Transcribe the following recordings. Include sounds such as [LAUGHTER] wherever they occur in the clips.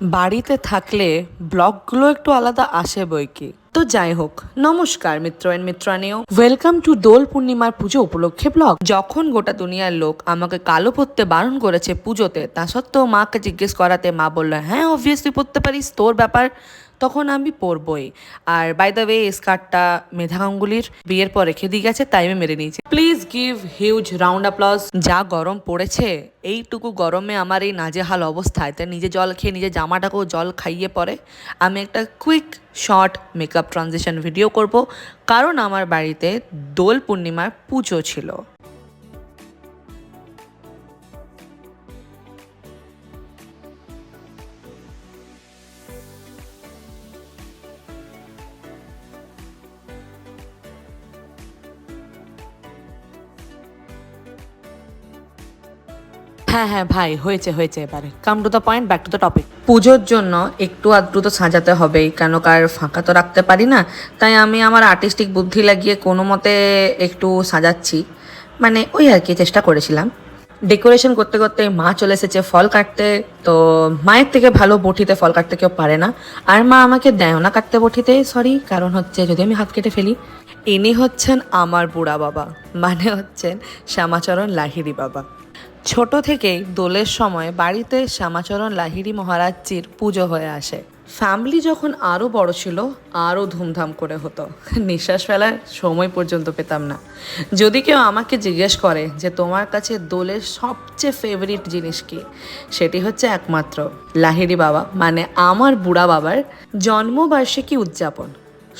বাড়িতে থাকলে ব্লগগুলো একটু আলাদা আসে বই কি? তো যাই হোক, নমস্কার মিত্র এন মিত্রানেও। ওয়েলকাম টু দোল পূর্ণিমার পুজো উপলক্ষে ব্লগ যখন গোটা দুনিয়ার লোক আমাকে কালো পরতে বারণ করেছে পুজোতে, তা সত্ত্বেও মাকে জিজ্ঞেস করাতে মা বলল হ্যাঁ অবভিয়াসলি পরতে পারিস, তোর ব্যাপার। তখন আমি পরবই। আর বাই দ্য ওয়ে স্কার্টটা মেধা গাঙ্গুলির বিয়ের পর রেখে দিয়ে গেছে, তাই আমি মেরে নিয়েছি। Please give huge round applause যা গরম পড়েছে, এইটুকু গরমে আমার এই নাজেহাল অবস্থায়, তাই নিজে জল খেয়ে নিজে জামাটাকেও জল খাইয়ে পরে আমি একটা quick short makeup transition video করব। কারণ আমার বাড়িতে দোল পূর্ণিমার পুজো ছিল। হ্যাঁ হ্যাঁ ভাই, হয়েছে হয়েছে এবারে। Come to the point back to the topic পুজোর জন্য একটু আধটু তো সাজাতে হবেই কেন কার ফাঁকা তো রাখতে পারি না? তাই আমি আমার আর্টিস্টিক বুদ্ধি লাগিয়ে কোনো মতে একটু সাজাচ্ছি। মানে ওই আর কি, চেষ্টা করেছিলাম। ডেকোরেশন করতে করতে মা চলে এসেছে ফল কাটতে, তো মায়ের থেকে ভালো বটিতে ফল কাটতে কেউ পারে না। আর মা আমাকে দেয় না কাটতে বটিতে সরি কারণ হচ্ছে যদি আমি হাত কেটে ফেলি ইনি হচ্ছেন আমার বুড়া বাবা মানে হচ্ছেন শ্যামাচরণ লাহিড়ি বাবা। ছোট থেকেই দোলের সময় বাড়িতে শ্যামাচরণ লাহিড়ি মহারাজজির পুজো হয়ে আসে। ফ্যামিলি যখন আরও বড় ছিল আরও ধুমধাম করে হতো। নিঃশ্বাস ফেলার সময় পর্যন্ত পেতাম না। যদি কেউ আমাকে জিজ্ঞেস করে যে তোমার কাছে দোলের সবচেয়ে ফেভারিট জিনিস কি, সেটি হচ্ছে একমাত্র লাহিড়ি বাবা মানে আমার বুড়া বাবার জন্মবার্ষিকী উদযাপন।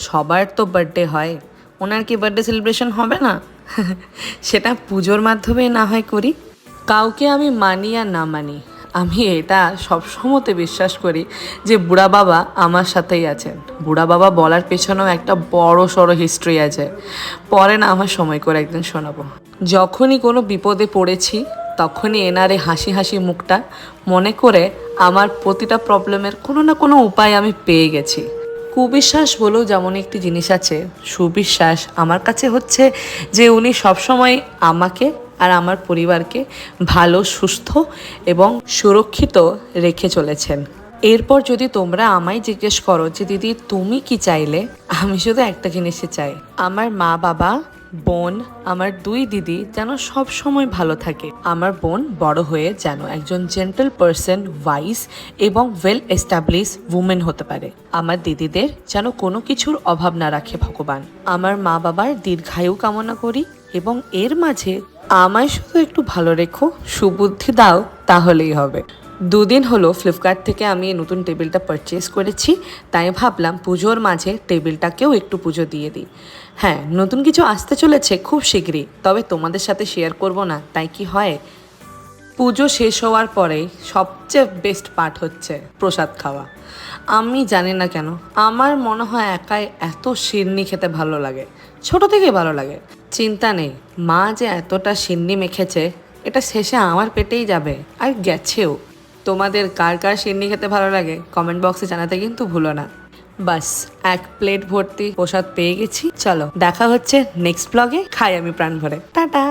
সবার তো বার্থডে হয়। ওনার কি বার্থডে সেলিব্রেশন হবে না? [LAUGHS] সেটা পুজোর মাধ্যমে না হয় করি। কাউকে আমি মানি আর না মানি, আমি এটা সবসময়তে বিশ্বাস করি যে বুড়া বাবা আমার সাথেই আছেন। বুড়া বাবা বলার পেছনেও একটা বড় সড়ো হিস্ট্রি আছে। পরে না আমার সময় করে একদিন শোনাবো। যখনই কোনো বিপদে পড়েছি, তখনই এনারে হাসি হাসি মুখটা মনে করে আমার প্রতিটা প্রবলেমের কোনো না কোনো উপায় আমি পেয়ে গেছি। কুবিশ্বাস বলেও যেমন একটি জিনিস আছে, সুবিশ্বাস আমার কাছে হচ্ছে যে উনি সবসময় আমাকে আর আমার পরিবারকে ভালো, সুস্থ এবং সুরক্ষিত রেখে চলেছেন। এরপর যদি তোমরা আমায় জিজ্ঞেস করো যে, দিদি, তুমি কি চাইলে? আমি শুধু একটা জিনিসই চাই। আমার মা বাবা বোন, আমার দুই দিদি যেন সব সময় ভালো থাকে। আমার বোন বড় হয়ে যেন একজন জেন্টাল পার্সন ওয়াইস এবং ওয়েল এস্টাবলিশ উমেন হতে পারে। আমার দিদিদের যেন কোনো কিছুর অভাব না রাখে ভগবান। আমার মা বাবার দীর্ঘায়ু কামনা করি এবং এর মাঝে আমায় শুধু একটু ভালো রেখো, সুবুদ্ধি দাও, তাহলেই হবে। দুদিন হলো ফ্লিপকার্ট থেকে আমি নতুন টেবিলটা পারচেস করেছি, তাই ভাবলাম পুজোর মাঝে টেবিলটাকেও একটু পুজো দিয়ে দিই। হ্যাঁ নতুন কিছু আসতে চলেছে খুব শীঘ্রই, তবে তোমাদের সাথে শেয়ার করব না, তাই কি হয়? পুজো শেষ হওয়ার পরেই সবচেয়ে বেস্ট পার্ট হচ্ছে প্রসাদ খাওয়া। আমি জানি না কেন, আমার মনে হয় একাই এত শিরনি খেতে ভালো লাগে, ছোট থেকেই ভালো লাগে। চিন্তা নেই, মা যে এতটা শিরনি মেখেছে, এটা শেষে আমার পেটেই যাবে, আর গেছেও। তোমাদের কার কার সিন্নি খেতে ভালো লাগে? কমেন্ট বক্সে জানাতে কিন্তু ভুলো না। বাস, এক প্লেট ভর্তি প্রসাদ পেয়ে গেছি। চলো, দেখা হচ্ছে নেক্সট ব্লগে খাই আমি প্রাণ ভরে। টাটা.